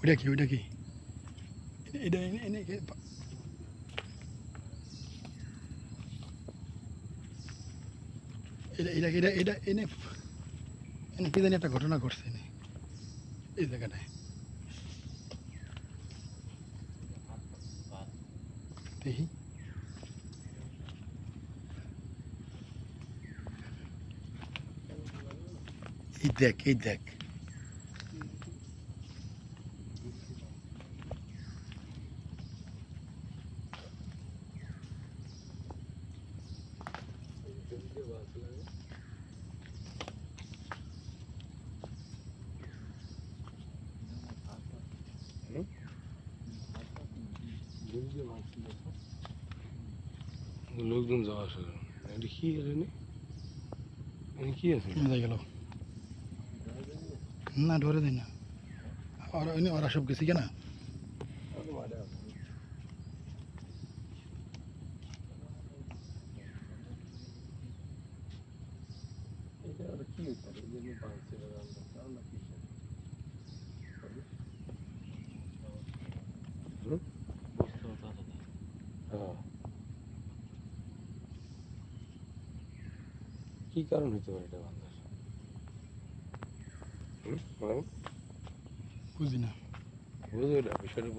ওইটা কি ওইটা কি এটা এনে এটা এটা এটা এটা এনে এনে কি জানি একটা ঘটনা ঘটছে এই জায়গাটায় দেখি এই দেখ এই দেখ লোকজন যাওয়া আসা করে। এটা কি আছে নি? এটা কি আছে কোথায় গেল না ধরে দিই না ওরা এনে ওরা সব গেছি কেনা হ্যাঁ। কি কারণ হতে পারে এটা বান্ধার হুম? বলেন। বুঝি না বুঝো এটা বিষয়টা